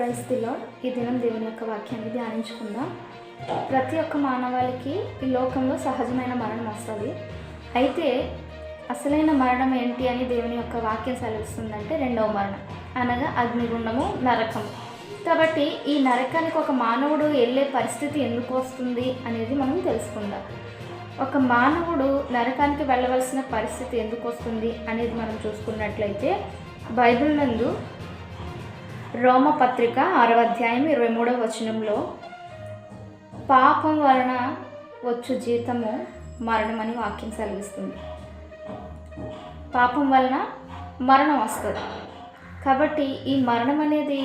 పరిస్థితిలో ఈ దినం దేవుని యొక్క వాక్యాన్ని ధ్యానించుకుందాం. ప్రతి ఒక్క మానవాళికి ఈ లోకంలో సహజమైన మరణం వస్తుంది. అయితే అసలైన మరణం ఏంటి అని దేవుని యొక్క వాక్యం సెలవిస్తుందంటే రెండవ మరణం. అనగా అగ్నిగుండము నరకం. కాబట్టి ఈ నరకానికి ఒక మానవుడు వెళ్ళే పరిస్థితి ఎందుకు వస్తుంది అనేది మనం తెలుసుకుందాం. ఒక మానవుడు నరకానికి వెళ్ళవలసిన పరిస్థితి ఎందుకు వస్తుంది అనేది మనం చూసుకున్నట్లయితే బైబిల్ నందు రోమపత్రిక ఆరవ అధ్యాయం ఇరవై మూడవ వచనంలో పాపం వలన వచ్చు జీతము మరణం అని వాక్యం సెలవిస్తుంది. పాపం వలన మరణం వస్తుంది. కాబట్టి ఈ మరణం అనేది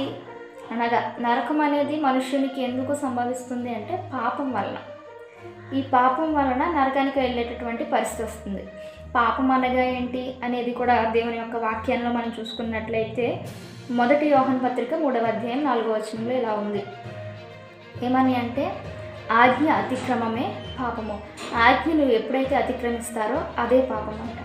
అనగా నరకం అనేది మనుష్యునికి ఎందుకు సంభవిస్తుంది అంటే పాపం వలన. ఈ పాపం వలన నరకానికి వెళ్ళేటటువంటి పరిస్థితి వస్తుంది. పాపం అనగా ఏంటి అనేది కూడా దేవుని యొక్క వాక్యంలో మనం చూసుకున్నట్లయితే మొదటి యోహన్ పత్రిక మూడవ అధ్యాయం నాలుగో వచనంలో ఇలా ఉంది. ఏమని అంటే ఆజ్ఞ అతిక్రమమే పాపము. ఆజ్ఞను ఎప్పుడైతే అతిక్రమిస్తారో అదే పాపం అంట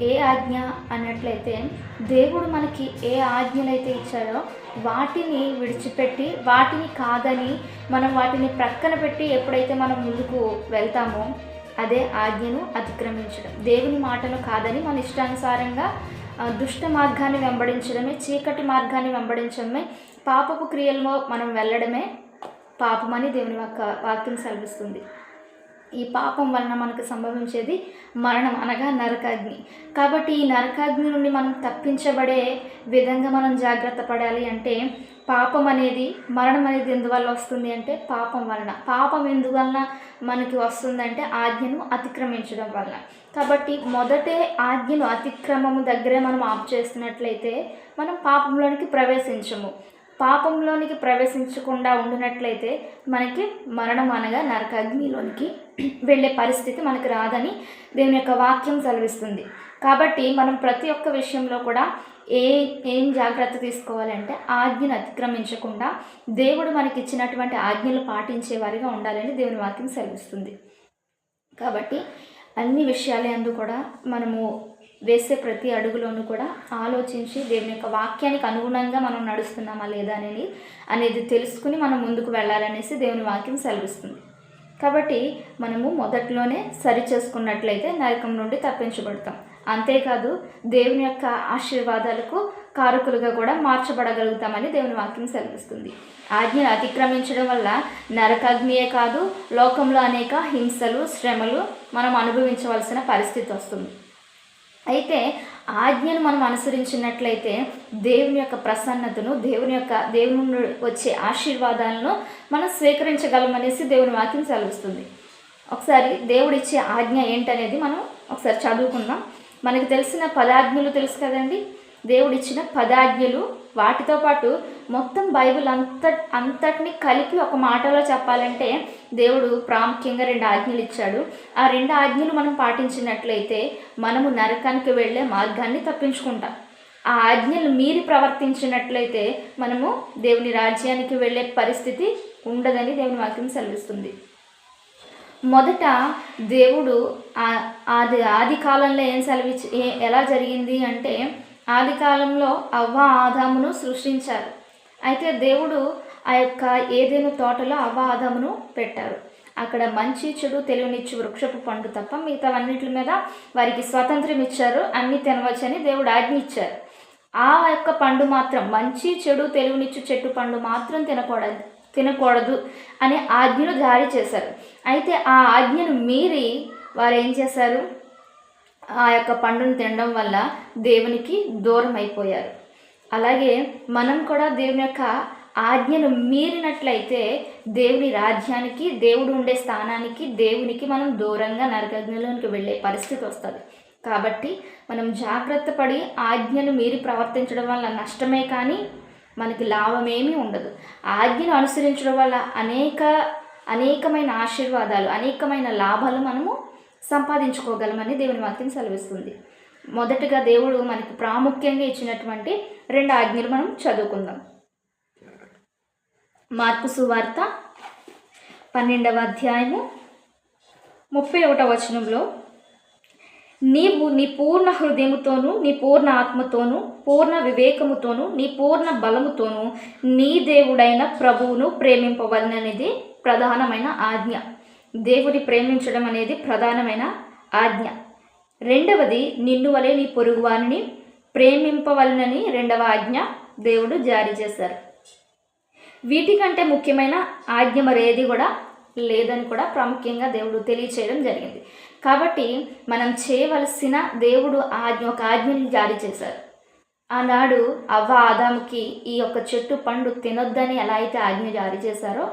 ఏ ఆజ్ఞ అన్నట్లయితే దేవుడు మనకి ఏ ఆజ్ఞలైతే ఇచ్చాడో వాటిని విడిచిపెట్టి వాటిని కాదని మనం వాటిని ప్రక్కన పెట్టి ఎప్పుడైతే మనం ముందుకు వెళ్తామో అదే ఆజ్ఞను అతిక్రమించడం. దేవుని మాటను కాదని మన ఇష్టానుసారంగా దుష్ట మార్గాన్ని వెంబడించడమే చీకటి మార్గాన్ని వెంబడించడమే పాపపు క్రియల్లో మనం వెళ్ళడమే పాపమని దేవుని యొక్క వాక్యం సెలవిస్తుంది. ఈ పాపం వలన మనకు సంభవించేది మరణం అనగా నరకాగ్ని. కాబట్టి ఈ నరకాగ్ని నుండి మనం తప్పించబడే విధంగా మనం జాగ్రత్త పడాలి అంటే పాపం అనేది మరణం అనేది ఎందువల్ల వస్తుంది అంటే పాపం వలన. పాపం ఎందువలన మనకి వస్తుందంటే ఆజ్ఞను అతిక్రమించడం వలన. కాబట్టి మొదటే ఆజ్ఞను అతిక్రమము దగ్గరే మనం ఆప్ చేస్తున్నట్లయితే మనం పాపంలోనికి ప్రవేశించము. పాపంలోనికి ప్రవేశించకుండా ఉండినట్లయితే మనకి మరణం అనగా నరకాగ్నిలోనికి వెళ్ళే పరిస్థితి మనకి రాదని దేవుని యొక్క వాక్యం సెలవిస్తుంది. కాబట్టి మనం ప్రతి ఒక్క విషయంలో కూడా ఏ ఏం జాగ్రత్త తీసుకోవాలంటే ఆజ్ఞను అతిక్రమించకుండా దేవుడు మనకి ఇచ్చినటువంటి ఆజ్ఞలు పాటించే వారిగా ఉండాలని దేవుని వాక్యం సెలవిస్తుంది. కాబట్టి అన్ని విషయాలందు కూడా మనము వేసే ప్రతి అడుగులోనూ కూడా ఆలోచించి దేవుని యొక్క వాక్యానికి అనుగుణంగా మనం నడుస్తున్నామా లేదా అనేది అనేది తెలుసుకుని మనం ముందుకు వెళ్ళాలనేసి దేవుని వాక్యం సెలవిస్తుంది. కాబట్టి మనము మొదట్లోనే సరి చేసుకున్నట్లయితే నరకం నుండి తప్పించబడతాం. అంతేకాదు దేవుని యొక్క ఆశీర్వాదాలకు కారకులుగా కూడా మార్చబడగలుగుతామని దేవుని వాక్యం సెలవిస్తుంది. ఆజ్ఞను అతిక్రమించడం వల్ల నరకాగ్నియే కాదు లోకంలో అనేక హింసలు శ్రమలు మనం అనుభవించవలసిన పరిస్థితి వస్తుంది. అయితే ఆజ్ఞను మనం అనుసరించినట్లయితే దేవుని యొక్క ప్రసన్నతను దేవుని యొక్క దేవుని వచ్చే ఆశీర్వాదాలను మనం స్వీకరించగలమనేసి దేవుని వాక్యం సెలవుస్తుంది. ఒకసారి దేవుడు ఇచ్చే ఆజ్ఞ ఏంటనేది మనం ఒకసారి చదువుకుందాం. మనకి తెలిసిన పదాజ్ఞలు తెలుసు కదండి? దేవుడిచ్చిన పదాజ్ఞలు వాటితో పాటు మొత్తం బైబిల్ అంత అంతటిని కలిపి ఒక మాటలో చెప్పాలంటే దేవుడు ప్రాముఖ్యంగా రెండు ఆజ్ఞలు ఇచ్చాడు. ఆ రెండు ఆజ్ఞలు మనం పాటించినట్లయితే మనము నరకానికి వెళ్ళే మార్గాన్ని తప్పించుకుంటాం. ఆ ఆజ్ఞలు మీరి ప్రవర్తించినట్లయితే మనము దేవుని రాజ్యానికి వెళ్ళే పరిస్థితి ఉండదని దేవుని వాక్యం సెలవిస్తుంది. మొదట దేవుడు ఆది ఆది కాలంలో ఏం సెలవిచ్చి ఎలా జరిగింది అంటే ఆదికాలంలో అవ్వ ఆదామును సృష్టించారు. అయితే దేవుడు ఆ యొక్క ఏదేను తోటలో అవ్వ ఆదామును పెట్టారు. అక్కడ మంచి చెడు తెలివినిచ్చు వృక్షపు పండు తప్ప మిగతావన్నిటి మీద వారికి స్వాతంత్రం ఇచ్చారు. అన్ని తినవచ్చని దేవుడు ఆజ్ఞ ఇచ్చారు. ఆ యొక్క పండు మాత్రం మంచి చెడు తెలివినిచ్చు చెట్టు పండు మాత్రం తినకూడదు తినకూడదు అనే ఆజ్ఞను జారీ చేశారు. అయితే ఆ ఆజ్ఞను మీరి వారు ఏం చేశారు? ఆ యొక్క పండును తినడం వల్ల దేవునికి దూరం అయిపోయారు అలాగే మనం కూడా దేవుని యొక్క ఆజ్ఞను మీరినట్లయితే దేవుని రాజ్యానికి దేవుడు ఉండే స్థానానికి దేవునికి మనం దూరంగా నరకజ్ఞలోనికి వెళ్ళే పరిస్థితి వస్తుంది. కాబట్టి మనం జాగ్రత్త పడి ఆజ్ఞను మీరి ప్రవర్తించడం వల్ల నష్టమే కానీ మనకి లాభమేమీ ఉండదు. ఆజ్ఞను అనుసరించడం వల్ల అనేక అనేకమైన ఆశీర్వాదాలు అనేకమైన లాభాలు మనము సంపాదించుకోగలమని దేవుని వాక్యం సెలవిస్తుంది. మొదటగా దేవుడు మనకు ప్రాముఖ్యంగా ఇచ్చినటువంటి రెండు ఆజ్ఞలు మనం చదువుకుందాం. మార్పు సువార్త పన్నెండవ అధ్యాయము ముప్పై ఒకటవ వచనంలో నీవు నీ పూర్ణ హృదయముతోనూ నీ పూర్ణ ఆత్మతోనూ పూర్ణ వివేకముతోనూ నీ పూర్ణ బలముతోనూ నీ దేవుడైన ప్రభువును ప్రేమింపవలననేది ప్రధానమైన ఆజ్ఞ. దేవుని ప్రేమించడం అనేది ప్రధానమైన ఆజ్ఞ. రెండవది నిన్ను వలె నీ పొరుగువారిని ప్రేమింపవలనని రెండవ ఆజ్ఞ దేవుడు జారీ చేశారు. వీటికంటే ముఖ్యమైన ఆజ్ఞ మరేది కూడా లేదని కూడా ప్రాముఖ్యంగా దేవుడు తెలియచేయడం జరిగింది. కాబట్టి మనం చేయవలసిన దేవుడు ఆజ్ఞ ఒక ఆజ్ఞని జారీ చేశారు. ఆనాడు అవ్వ ఆదాముకి ఈ యొక్క చెట్టు పండు తినొద్దని ఎలా అయితే ఆజ్ఞ జారీ చేశారో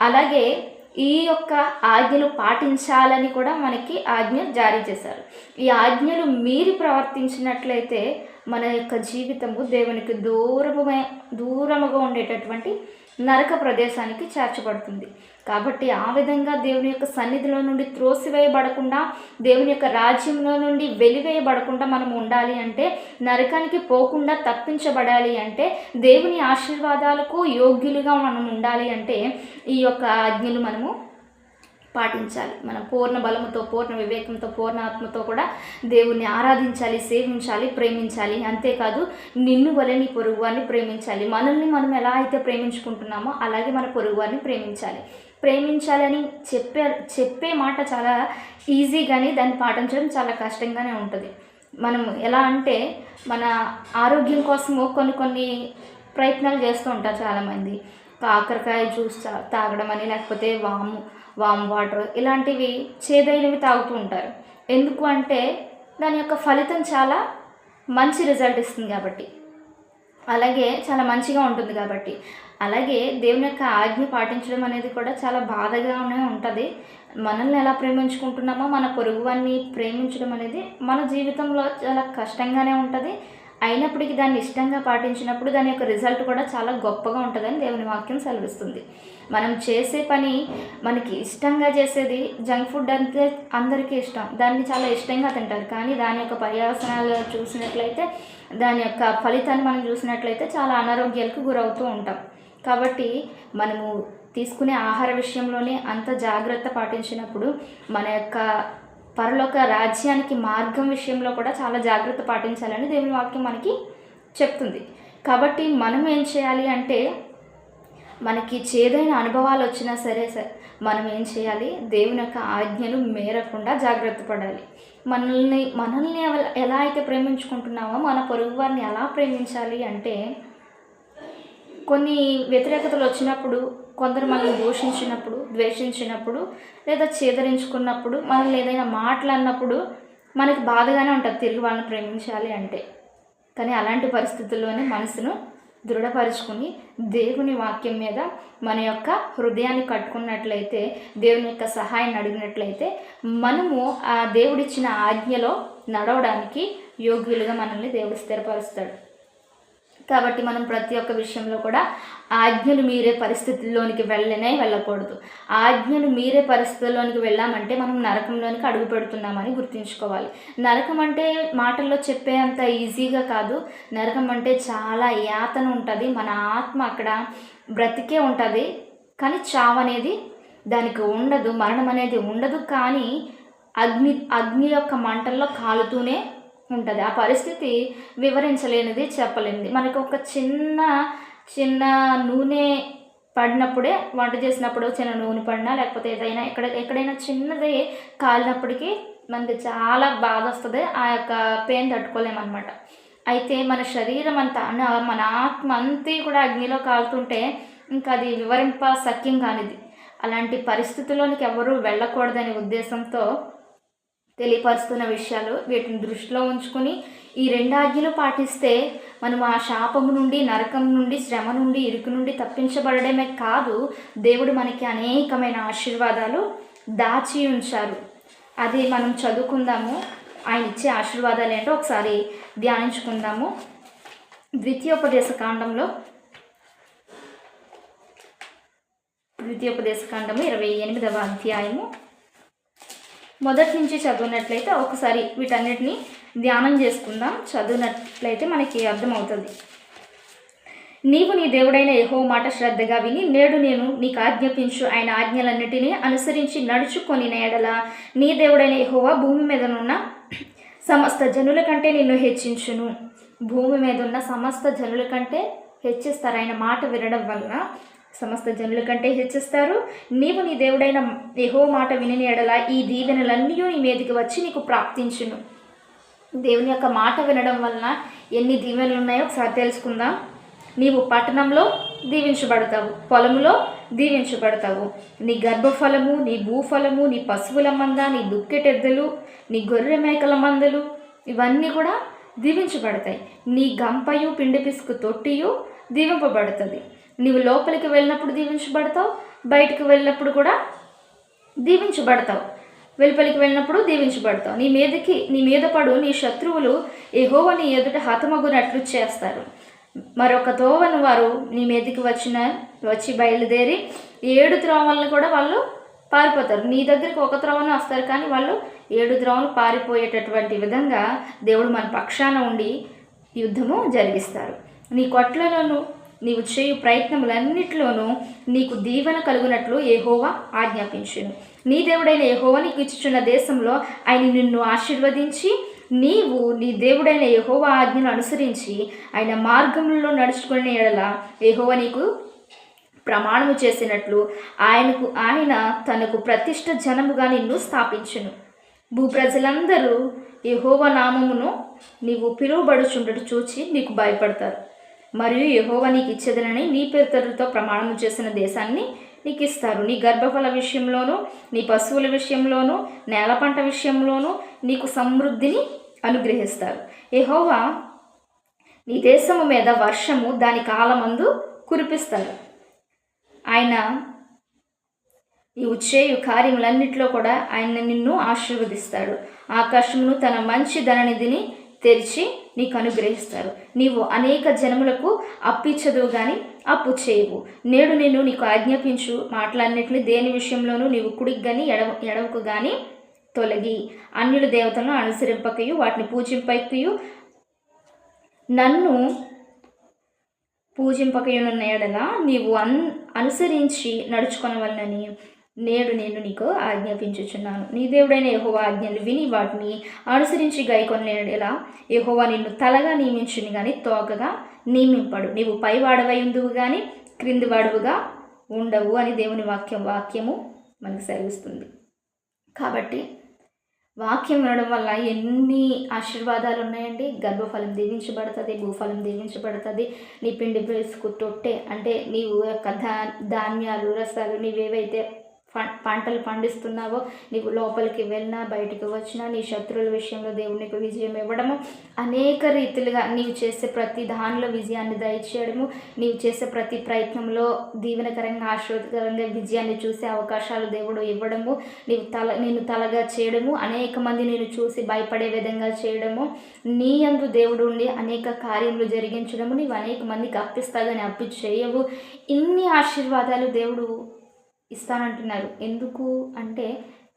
అలాగే ఈ యొక్క ఆజ్ఞలు పాటించాలని కూడా మనకి ఆజ్ఞ జారీ చేశారు. ఈ ఆజ్ఞలు మీరి ప్రవర్తించినట్లయితే మన యొక్క జీవితము దేవునికి దూరముగా దూరముగా ఉండేటటువంటి నరక ప్రదేశానికి చేర్చబడుతుంది. కాబట్టి ఆ విధంగా దేవుని యొక్క సన్నిధిలో నుండి త్రోసివేయబడకుండా దేవుని యొక్క రాజ్యంలో నుండి వెలివేయబడకుండా మనం ఉండాలి అంటే నరకానికి పోకుండా తప్పించబడాలి అంటే దేవుని ఆశీర్వాదాలకు యోగ్యులుగా మనం ఉండాలి అంటే ఈ యొక్క ఆజ్ఞలు మనము పాటించాలి. మనం పూర్ణ బలముతో పూర్ణ వివేకంతో పూర్ణ ఆత్మతో కూడా దేవుణ్ణి ఆరాధించాలి సేవించాలి ప్రేమించాలి. అంతేకాదు నిన్ను వలె నీ పొరుగువాన్ని ప్రేమించాలి. మనల్ని మనం ఎలా అయితే ప్రేమించుకుంటున్నామో అలాగే మన పొరుగువాన్ని ప్రేమించాలి. ప్రేమించాలని చెప్పే చెప్పే మాట చాలా ఈజీగానే దాన్ని పాటించడం చాలా కష్టంగానే ఉంటుంది. మనం ఎలా అంటే మన ఆరోగ్యం కోసము కొన్ని కొన్ని ప్రయత్నాలు చేస్తూ ఉంటారు చాలామంది. కాకరకాయ జ్యూస్ తాగడం అని లేకపోతే వాము. వామ్ వాటర్ ఇలాంటివి చేదైనవి తాగుతూ ఉంటారు. ఎందుకు అంటే దాని యొక్క ఫలితం చాలా మంచి రిజల్ట్ ఇస్తుంది కాబట్టి. అలాగే చాలా మంచిగా ఉంటుంది కాబట్టి. అలాగే దేవుని యొక్క ఆజ్ఞ పాటించడం అనేది కూడా చాలా బాధగానే ఉంటుంది. మనల్ని ఎలా ప్రేమించుకుంటున్నామో మన పొరుగువాన్ని ప్రేమించడం అనేది మన జీవితంలో చాలా కష్టంగానే ఉంటుంది. అయినప్పటికీ దాన్ని ఇష్టంగా పాటించినప్పుడు దాని యొక్క రిజల్ట్ కూడా చాలా గొప్పగా ఉంటుందని దేవుని వాక్యం సెలవిస్తుంది. మనం చేసే పని మనకి ఇష్టంగా చేసేది జంక్ ఫుడ్ అంటే అందరికీ ఇష్టం. దాన్ని చాలా ఇష్టంగా తింటారు. కానీ దాని యొక్క పర్యవసనాలు చూసినట్లయితే దాని యొక్క ఫలితాన్ని మనం చూసినట్లయితే చాలా అనారోగ్యాలకు గురవుతూ ఉంటాం. కాబట్టి మనము తీసుకునే ఆహార విషయంలోనే అంత జాగ్రత్త పాటించినప్పుడు మన యొక్క పరలోక రాజ్యానికి మార్గం విషయంలో కూడా చాలా జాగ్రత్త పాటించాలని దేవుని వాక్యం మనకి చెప్తుంది. కాబట్టి మనం ఏం చేయాలి అంటే మనకి చేదైన అనుభవాలు వచ్చినా సరే సరే మనం ఏం చేయాలి? దేవుని యొక్క ఆజ్ఞలు మేరకుండా జాగ్రత్త పడాలి. మనల్ని మనల్ని ఎలా అయితే ప్రేమించుకుంటున్నామో మన పొరుగు వారిని ఎలా ప్రేమించాలి అంటే కొన్ని వ్యతిరేకతలు వచ్చినప్పుడు కొందరు మనల్ని దూషించినప్పుడు ద్వేషించినప్పుడు లేదా చేదరించుకున్నప్పుడు మనల్ని ఏదైనా మాట్లాడినప్పుడు మనకి బాధగానే ఉంటుంది తిరిగి వాళ్ళని ప్రేమించాలి అంటే. కానీ అలాంటి పరిస్థితుల్లోనే మనసును దృఢపరుచుకుని దేవుని వాక్యం మీద మన యొక్క హృదయాన్ని కట్టుకున్నట్లయితే దేవుని యొక్క సహాయాన్ని అడిగినట్లయితే మనము ఆ దేవుడిచ్చిన ఆజ్ఞలో నడవడానికి యోగ్యులుగా మనల్ని దేవుడు స్థిరపరుస్తాడు. కాబట్టి మనం ప్రతి ఒక్క విషయంలో కూడా ఆజ్ఞలు మీరే పరిస్థితుల్లోనికి వెళ్ళనే వెళ్ళకూడదు. ఆజ్ఞలు మీరే పరిస్థితుల్లోనికి వెళ్ళామంటే మనం నరకంలోనికి అడుగు పెడుతున్నామని గుర్తుంచుకోవాలి. నరకం అంటే మాటల్లో చెప్పే అంత ఈజీగా కాదు. నరకం అంటే చాలా యాతన ఉంటుంది. మన ఆత్మ అక్కడ బ్రతికే ఉంటుంది. కానీ చావు అనేది దానికి ఉండదు. మరణం అనేది ఉండదు. కానీ అగ్ని అగ్ని యొక్క మంటల్లో కాలుతూనే ఉంటుంది. ఆ పరిస్థితి వివరించలేనిది చెప్పలేనిది. మనకు ఒక చిన్న చిన్న నూనె పడినప్పుడే వంట చేసినప్పుడు చిన్న నూనె పడినా లేకపోతే ఏదైనా ఎక్కడ ఎక్కడైనా చిన్నది కాలినప్పటికీ మనకి చాలా బాధ వస్తుంది. ఆ యొక్క పెయిన్ తట్టుకోలేమన్నమాట. అయితే మన శరీరం అంతా మన ఆత్మ అంతా కూడా అగ్నిలో కాలుతుంటే ఇంకా అది వివరింప సఖ్యం కానిది. అలాంటి పరిస్థితుల్లోనికి ఎవరూ వెళ్ళకూడదనే ఉద్దేశంతో తెలియపరుస్తున్న విషయాలు వీటిని దృష్టిలో ఉంచుకొని ఈ రెండు ఆజ్ఞలు పాటిస్తే మనం ఆ శాపము నుండి నరకం నుండి శ్రమ నుండి ఇరుకు నుండి తప్పించబడమే కాదు దేవుడు మనకి అనేకమైన ఆశీర్వాదాలు దాచి ఉంచారు. అది మనం చదువుకుందాము. ఆయన ఇచ్చే ఆశీర్వాదాలు ఏంటో ఒకసారి ధ్యానించుకుందాము. ద్వితీయోపదేశ కాండంలో ద్వితీయోపదేశ కాండము ఇరవై ఎనిమిదవ అధ్యాయము. మొదటి నుంచి చదివినట్లయితే ఒకసారి వీటన్నిటిని ధ్యానం చేసుకుందాం. చదివినట్లయితే మనకి అర్థమవుతుంది. నీవు నీ దేవుడైన యహో మాట శ్రద్ధగా విని నేడు నేను నీకు ఆజ్ఞాపించు ఆయన ఆజ్ఞలన్నిటినీ అనుసరించి నడుచుకొని నేడల నీ దేవుడైన యహోవా భూమి మీదనున్న సమస్త జనుల కంటే నిన్ను హెచ్చించును. భూమి మీద ఉన్న సమస్త జనుల కంటే హెచ్చిస్తారు ఆయన మాట వినడం వలన సమస్త జనుల కంటే హెచ్చిస్తారు. నీవు నీ దేవుడైన ఎహో మాట వినని ఎడల ఈ దీవెనలన్నీ నీ మీదకి వచ్చి నీకు ప్రాప్తించును. దేవుని యొక్క మాట వినడం వలన ఎన్ని దీవెనలు ఉన్నాయో ఒకసారి తెలుసుకుందాం. నీవు పట్టణంలో దీవించబడతావు పొలములో దీవించబడతావు. నీ గర్భఫలము నీ భూఫలము నీ పశువుల మంద నీ దుక్కెటెద్దలు నీ గొర్రె మేకల మందలు ఇవన్నీ కూడా దీవించబడతాయి. నీ గంపయు పిండి పిసుకు తొట్టియు దీవింపబడుతుంది. నీవు లోపలికి వెళ్ళినప్పుడు దీవించబడతావు బయటికి వెళ్ళినప్పుడు కూడా దీవించబడతావు. వెలుపలికి వెళ్ళినప్పుడు దీవించబడతావు. నీ మీదకి నీ మీద పడు నీ శత్రువులు ఎహోవ నీ ఎదుట హతమగునట్లు చేస్తారు. మరొక తోవను వారు నీ మీదకి వచ్చిన వచ్చి బయలుదేరి ఏడు త్రోవలను కూడా వాళ్ళు పారిపోతారు. నీ దగ్గరికి ఒక త్రోవను వస్తారు కానీ వాళ్ళు ఏడు త్రోవలు పారిపోయేటటువంటి విధంగా దేవుడు మన పక్షాన ఉండి యుద్ధము జరిగిస్తారు. నీ కొట్లలోనూ నీవు చేయు ప్రయత్నములన్నిటిలోనూ నీకు దీవెన కలుగునట్లు ఏహోవా ఆజ్ఞాపించును. నీ దేవుడైన ఏహోవా నీకు ఇచ్చుచున్న దేశంలో ఆయన నిన్ను ఆశీర్వదించి నీవు నీ దేవుడైన యహోవా ఆజ్ఞను అనుసరించి ఆయన మార్గంలో నడుచుకునే ఎడల యహోవ నీకు ప్రమాణము చేసినట్లు ఆయనకు ఆయన తనకు ప్రతిష్ట జనముగా నిన్ను స్థాపించును. భూప్రజలందరూ యహోవ నామమును నీవు పిలువబడుచుండట చూచి నీకు భయపడతారు. మరియు యహోవ నీకు ఇచ్చేదనని నీ పేరుతరులతో ప్రమాణం చేసిన దేశాన్ని నీకు ఇస్తారు నీ గర్భఫల విషయంలోనూ నీ పశువుల విషయంలోనూ నేల పంట విషయంలోనూ నీకు సమృద్ధిని అనుగ్రహిస్తారు. యహోవా నీ దేశము మీద వర్షము దాని కాలమందు కురిపిస్తారు ఆయన ఈ ఉచ్చేయు కార్యములన్నింటిలో కూడా ఆయన నిన్ను ఆశీర్వదిస్తాడు. ఆకాశమును తన మంచి ధననిధిని తెరిచి నీకు అనుగ్రహిస్తారు. నీవు అనేక జనములకు అప్పిచ్చదువు కానీ అప్పు చేయవు. నేడు నేను నీకు ఆజ్ఞాపించు మాటలన్నింటినీ దేని విషయంలోనూ నీవు కుడికి కానీ ఎడవ ఎడవకు కానీ తొలగి అన్యుల దేవతలను అనుసరింపకయు వాటిని పూజింపకయు నన్ను పూజింపకయునున్న ఎడల నీవు అన్ అనుసరించి నడుచుకొనవలనని. నేడు నేను నీకు ఆజ్ఞాపించుచున్నాను. నీ దేవుడైన యహోవా ఆజ్ఞలు విని వాటిని అనుసరించి గైకొనేలా యహోవా నిన్ను తలగా నియమించుని కానీ తోకగా నియమింపడు. నీవు పైవాడవై ఉందువు కానీ క్రింది వాడువుగా ఉండవు అని దేవుని వాక్యం వాక్యము మనకు సెలవిస్తుంది. కాబట్టి వాక్యం వినడం వల్ల ఎన్ని ఆశీర్వాదాలు ఉన్నాయండి? గర్భఫలం దీవించబడుతుంది భూఫలం దీవించబడుతుంది నీ పిండి వేసుకు తొట్టే. అంటే నీవు యొక్క ధా ధాన్యాలు రసాలు నీవేవైతే పంటలు పండిస్తున్నావో నీవు లోపలికి వెళ్ళినా బయటికి వచ్చినా నీ శత్రువుల విషయంలో దేవుడు నీకు విజయం ఇవ్వడము. అనేక రీతిలుగా నీవు చేసే ప్రతి దానిలో విజయాన్ని దయచేయడము. నీవు చేసే ప్రతి ప్రయత్నంలో దీవెనకరంగా ఆశీర్వదకరంగా విజయాన్ని చూసే అవకాశాలు దేవుడు ఇవ్వడము. నీవు తల నేను తలగా చేయడము. అనేక మంది నేను చూసి భయపడే విధంగా చేయడము. నీ అందు దేవుడు ఉండి అనేక కార్యములు జరిగించడము. నీవు అనేక మందికి అప్పిస్తాదని అప్పి చేయవు ఇన్ని ఆశీర్వాదాలు దేవుడు ఇస్తానంటున్నారు ఎందుకు అంటే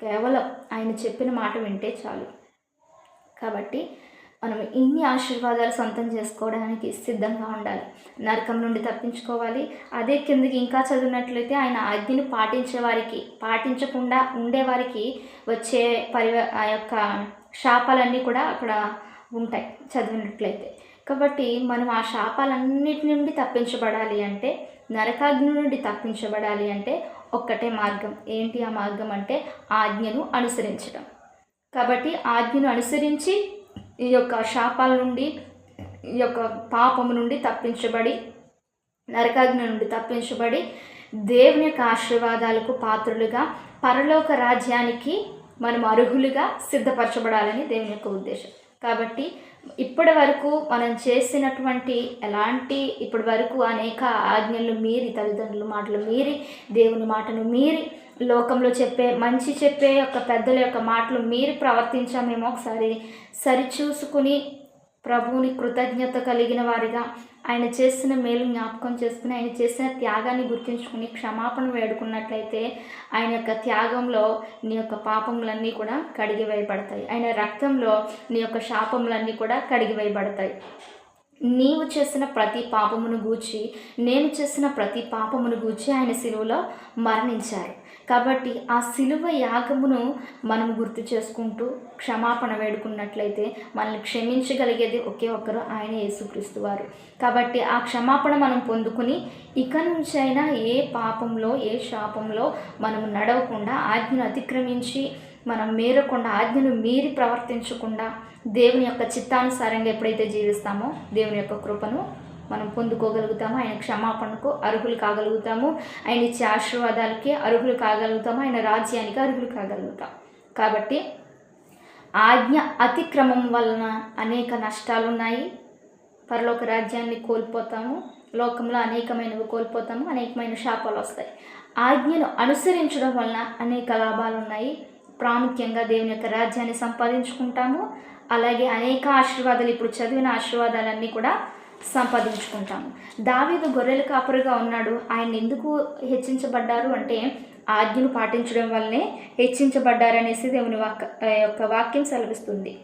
కేవలం ఆయన చెప్పిన మాట వింటే చాలు. కాబట్టి మనం ఇన్ని ఆశీర్వాదాలు సొంతం చేసుకోవడానికి సిద్ధంగా ఉండాలి. నరకం నుండి తప్పించుకోవాలి. అదే కిందకి ఇంకా చదివినట్లయితే ఆయన ఆజ్ఞను పాటించే వారికి పాటించకుండా ఉండేవారికి వచ్చే పరి ఆ యొక్క శాపాలన్నీ కూడా అక్కడ ఉంటాయి చదివినట్లయితే. కాబట్టి మనం ఆ శాపాలన్నిటి నుండి తప్పించబడాలి అంటే నరకాగ్ని నుండి తప్పించబడాలి అంటే ఒక్కటే మార్గం. ఏంటి ఆ మార్గం అంటే ఆజ్ఞను అనుసరించడం. కాబట్టి ఆజ్ఞను అనుసరించి ఈ యొక్క శాపాల నుండి ఈ యొక్క పాపము నుండి తప్పించబడి నరకాగ్ని నుండి తప్పించబడి దేవుని యొక్క ఆశీర్వాదాలకు పాత్రులుగా పరలోక రాజ్యానికి మనం అర్హులుగా సిద్ధపరచబడాలని దేవుని యొక్క ఉద్దేశం. కాబట్టి ఇప్పటి వరకు మనం చేసినటువంటి ఎలాంటి ఇప్పటి వరకు అనేక ఆజ్ఞలు మీరి తల్లిదండ్రుల మాటలు మీరి దేవుని మాటను మీరి లోకంలో చెప్పే మంచి చెప్పే యొక్క పెద్దల యొక్క మాటలు మీరు ప్రవర్తించామేమో ఒకసారి సరిచూసుకుని ప్రభువుని కృతజ్ఞత కలిగిన వారిగా ఆయన చేసిన మేలు జ్ఞాపకం చేసుకుని ఆయన చేసిన త్యాగాన్ని గుర్తించుకుని క్షమాపణ వేడుకున్నట్లయితే ఆయన యొక్క త్యాగంలో నీ యొక్క పాపములన్నీ కూడా కడిగివేయబడతాయి ఆయన రక్తంలో నీ యొక్క శాపములన్నీ కూడా కడిగివేయబడతాయి నీవు చేసిన ప్రతి పాపమును గూర్చి నేను చేసిన ప్రతి పాపమును గూర్చి ఆయన సిలువలో మరణించారు. కాబట్టి ఆ సిలువ యాగమును మనం గుర్తు చేసుకుంటూ క్షమాపణ వేడుకున్నట్లయితే మనల్ని క్షమించగలిగేది ఒకే ఒక్కరు ఆయన యేసుక్రీస్తు వారు. కాబట్టి ఆ క్షమాపణ మనం పొందుకుని ఇక నుంచైనా ఏ పాపంలో ఏ శాపంలో మనం నడవకుండా ఆజ్ఞను అతిక్రమించి మనం మేరకుండా ఆజ్ఞను మీరి ప్రవర్తించకుండా దేవుని యొక్క చిత్తానుసారంగా ఎప్పుడైతే జీవిస్తామో దేవుని యొక్క కృపను మనం పొందుకోగలుగుతాము. ఆయన క్షమాపణకు అర్హులు కాగలుగుతాము. ఆయన ఇచ్చే ఆశీర్వాదాలకి అర్హులు కాగలుగుతాము. ఆయన రాజ్యానికి అర్హులు కాగలుగుతాం కాబట్టి ఆజ్ఞ అతిక్రమం వలన అనేక నష్టాలు ఉన్నాయి. పరలోక రాజ్యాన్ని కోల్పోతాము. లోకంలో అనేకమైనవి కోల్పోతాము. అనేకమైన శాపాలు వస్తాయి. ఆజ్ఞను అనుసరించడం వలన అనేక లాభాలు ఉన్నాయి. ప్రాముఖ్యంగా దేవుని యొక్క రాజ్యాన్ని సంపాదించుకుంటాము. అలాగే అనేక ఆశీర్వాదాలు ఇప్పుడు చదివిన ఆశీర్వాదాలన్నీ కూడా సంపాదించుకుంటాము. దావీదు గొర్రెల కాపరిగా ఉన్నాడు. ఆయన ఎందుకు హెచ్చించబడ్డారు అంటే ఆజ్ఞను పాటించడం వల్లనే హెచ్చించబడ్డారనేసి దేవుని వాక్ యొక్క వాక్యం సెలవిస్తుంది.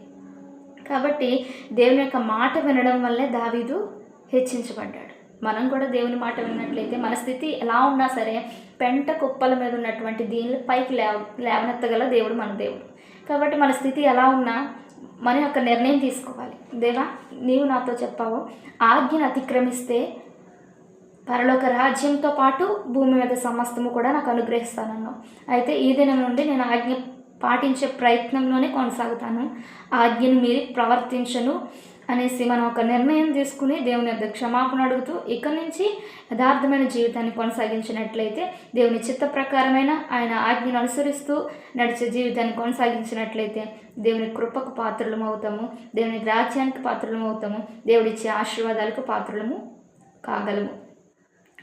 కాబట్టి దేవుని యొక్క మాట వినడం వల్లే దావీదు హెచ్చించబడ్డాడు. మనం కూడా దేవుని మాట విన్నట్లయితే మన స్థితి ఎలా ఉన్నా సరే పెంట కుప్పల మీద ఉన్నటువంటి దీనిపైకి లేవ లేవనెత్తగల దేవుడు మన దేవుడు. కాబట్టి మన స్థితి ఎలా ఉన్నా మనం యొక్క నిర్ణయం తీసుకోవాలి. దేవా నీవు నాతో చెప్పావు ఆజ్ఞను అతిక్రమిస్తే పరలోక రాజ్యంతో పాటు భూమి మీద సమస్తము కూడా నాకు అనుగ్రహిస్తానన్నావు. అయితే ఈ దినం నుండి నేను ఆజ్ఞ పాటించే ప్రయత్నంలోనే కొనసాగుతాను. ఆజ్ఞను మీరు ప్రవర్తించను. అనేసి మనం ఒక నిర్ణయం తీసుకుని దేవుని యొక్క క్షమాపణ అడుగుతూ ఇక్కడి నుంచి యథార్థమైన జీవితాన్ని కొనసాగించినట్లయితే దేవుని చిత్త ప్రకారమైన ఆయన ఆజ్ఞను అనుసరిస్తూ నడిచే జీవితాన్ని కొనసాగించినట్లయితే దేవుని కృపకు పాత్రలం అవుతాము దేవుని రాజ్యానికి పాత్రలం అవుతాము దేవుడిచ్చే ఆశీర్వాదాలకు పాత్రలము కాగలము.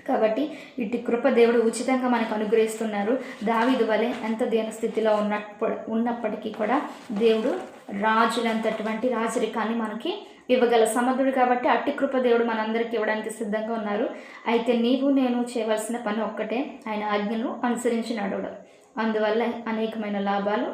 కాబట్టి ఇటు కృప దేవుడు ఉచితంగా మనకు అనుగ్రహిస్తున్నారు. దావిదు వలె ఎంత దేని స్థితిలో ఉన్నప్పటి ఉన్నప్పటికీ కూడా దేవుడు రాజులంతటువంటి రాజరికాన్ని మనకి ఇవ్వగల సమర్థుడు కాబట్టి అట్టి కృప దేవుడు మనందరికీ ఇవ్వడానికి సిద్ధంగా ఉన్నారు. అయితే నీవు నేను చేయవలసిన పని ఒక్కటే. ఆయన ఆజ్ఞను అనుసరించి నడవడం అందువల్ల అనేకమైన లాభాలు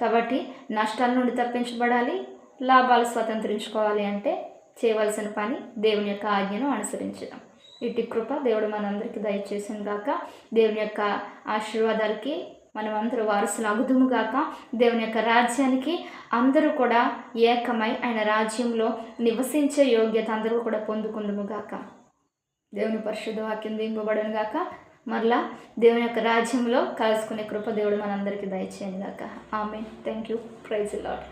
కాబట్టి నష్టాల నుండి తప్పించబడాలి లాభాలు స్వతంత్రించుకోవాలి అంటే చేయవలసిన పని దేవుని యొక్క ఆజ్ఞను అనుసరించడం. ఇటు కృప దేవుడు మనందరికీ దయచేసిన గాక. దేవుని యొక్క ఆశీర్వాదాలకి మనం అందరూ వారసులు అగుదుముగాక దేవుని యొక్క రాజ్యానికి అందరూ కూడా ఏకమై ఆయన రాజ్యంలో నివసించే యోగ్యత అందరూ కూడా పొందుకుందుముగాక. దేవుని పరిశుద్ధ వాక్యం దింపబడను గాక మరలా దేవుని యొక్క రాజ్యంలో కలుసుకునే కృప దేవుడు మనందరికీ దయచేయను గాక ఆమె థ్యాంక్ యూ ప్రైజ్ లాడ్